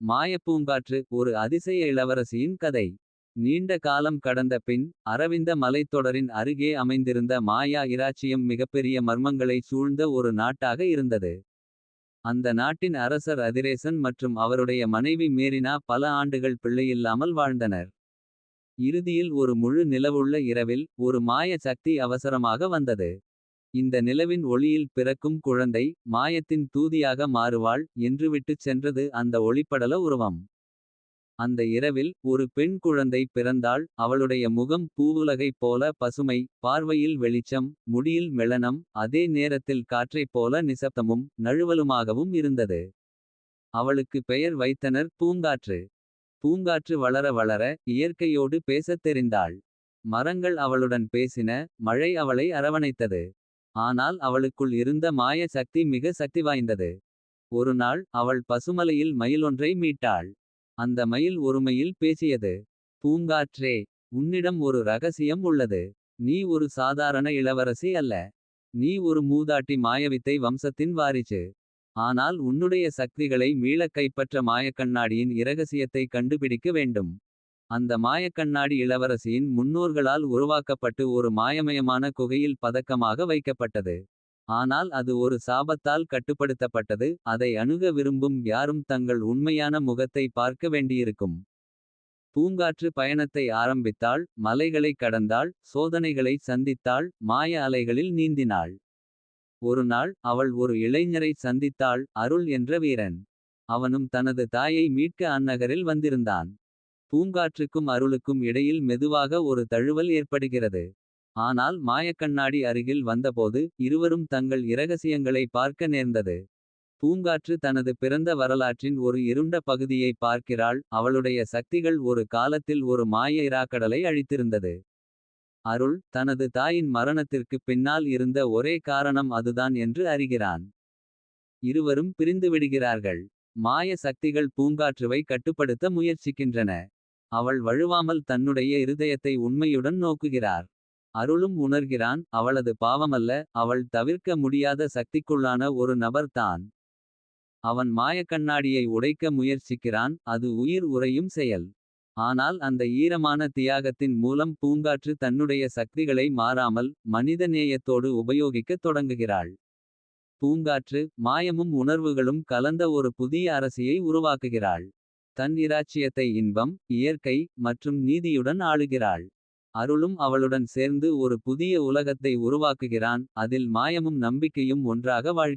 மாயப்பூங்காற்று ஒரு அதிசய இளவரசியின் கதை. நீண்ட காலம் கடந்த பின் அரவிந்த மலைத்தொடரின் அருகே அமைந்திருந்த மாயா இராச்சியம் மிகப்பெரிய மர்மங்களை சூழ்ந்த ஒரு நாட்டாக இருந்தது. அந்த நாட்டின் அரசர் அதிரேசன் மற்றும் அவருடைய மனைவி மேரினா பல ஆண்டுகள் பிள்ளையில்லாமல் வாழ்ந்தனர். இறுதியில் ஒரு முழு நிலவுள்ள இரவில் ஒரு மாய சக்தி அவசரமாக வந்தது. இந்த நிலவின் ஒளியில் பிறக்கும் குழந்தை மாயத்தின் தூதியாக மாறுவாள். என்று விட்டுச் சென்றது அந்த ஒளிப்படல உருவம். அந்த இரவில் ஒரு பெண் குழந்தை பிறந்தாள். அவளுடைய முகம் பூவுலகைப் போல பசுமை. பார்வையில் வெளிச்சம் முடியில் மெளனம். அதே நேரத்தில் காற்றைப் போல நிசப்தமும். நழுவலுமாகவும் இருந்தது. அவளுக்கு பெயர் வைத்தனர் பூங்காற்று. பூங்காற்று வளர வளர இயற்கையோடு பேசத் தெரிந்தாள். மரங்கள் அவளுடன் பேசின மழை அவளை அரவணைத்தது. ஆனால் அவளுக்குள் இருந்த மாய சக்தி மிக ஒரு ஒருநாள் அவள் பசுமலையில் மயிலொன்றை மீட்டாள். அந்த மயில் ஒருமையில் பேசியது. பூங்காற்றே உன்னிடம் ஒரு ரகசியம் உள்ளது. நீ ஒரு சாதாரண இளவரசி அல்ல. நீ ஒரு மூதாட்டி மாயவித்தை வம்சத்தின் வாரிசு. ஆனால் உன்னுடைய சக்திகளை மீளக் கைப்பற்ற மாயக்கண்ணாடியின் இரகசியத்தை கண்டுபிடிக்க வேண்டும். அந்த மாயக்கண்ணாடி இளவரசியின் முன்னோர்களால் உருவாக்கப்பட்டு ஒரு மாயமயமான குகையில் பதக்கமாக வைக்கப்பட்டது. ஆனால் அது ஒரு சாபத்தால் கட்டுப்படுத்தப்பட்டது. அதை அணுக விரும்பும் யாரும் தங்கள் உண்மையான முகத்தை பார்க்க வேண்டியிருக்கும். பூங்காற்று பயணத்தை ஆரம்பித்தாள் மலைகளைக் கடந்தாள். சோதனைகளை சந்தித்தாள் மாய அலைகளில் நீந்தினாள். ஒருநாள் அவள் ஒரு இளைஞரை சந்தித்தாள் அருள் என்ற வீரன். அவனும் தனது தாயை மீட்க அந்நகரில் வந்திருந்தான். பூங்காற்றுக்கும் அருளுக்கும் இடையில் மெதுவாக ஒரு தழுவல் ஏற்படுகிறது. ஆனால் மாயக்கண்ணாடி அருகில் வந்தபோது இருவரும் தங்கள் இரகசியங்களை பார்க்க நேர்ந்தது. பூங்காற்று தனது பிறந்த வரலாற்றின் ஒரு இருண்ட பகுதியை பார்க்கிறாள். அவளுடைய சக்திகள் ஒரு காலத்தில் ஒரு மாய இராக்கடலை அழித்திருந்தது. அருள் தனது தாயின் மரணத்திற்குப் பின்னால் இருந்த ஒரே காரணம் அதுதான் என்று அறிகிறான். இருவரும் பிரிந்துவிடுகிறார்கள். மாய சக்திகள் பூங்காற்றுவை கட்டுப்படுத்த முயற்சிக்கின்றன. அவள் வழுவாமல் தன்னுடைய இருதயத்தை உண்மையுடன் நோக்குகிறார். அருளும் உணர்கிறான் அவளது பாவமல்ல அவள் தவிர்க்க முடியாத சக்திக்குள்ளான ஒரு நபர் தான். அவன் மாயக்கண்ணாடியை உடைக்க முயற்சிக்கிறான் அது உயிர் உறையும் செயல். ஆனால் அந்த ஈரமான தியாகத்தின் மூலம் பூங்காற்று தன்னுடைய சக்திகளை மாறாமல். மனிதநேயத்தோடு உபயோகிக்கத் தொடங்குகிறாள். பூங்காற்று மாயமும் உணர்வுகளும் கலந்த ஒரு புதிய அரசியை உருவாக்குகிறாள். தன் இராச்சியத்தை இன்பம் இயற்கை மற்றும் நீதியுடன் ஆளுகிறாள். அருளும் அவளுடன் சேர்ந்து ஒரு புதிய உலகத்தை உருவாக்குகிறான். அதில் மாயமும் நம்பிக்கையும் ஒன்றாக வாழ்கின்றன.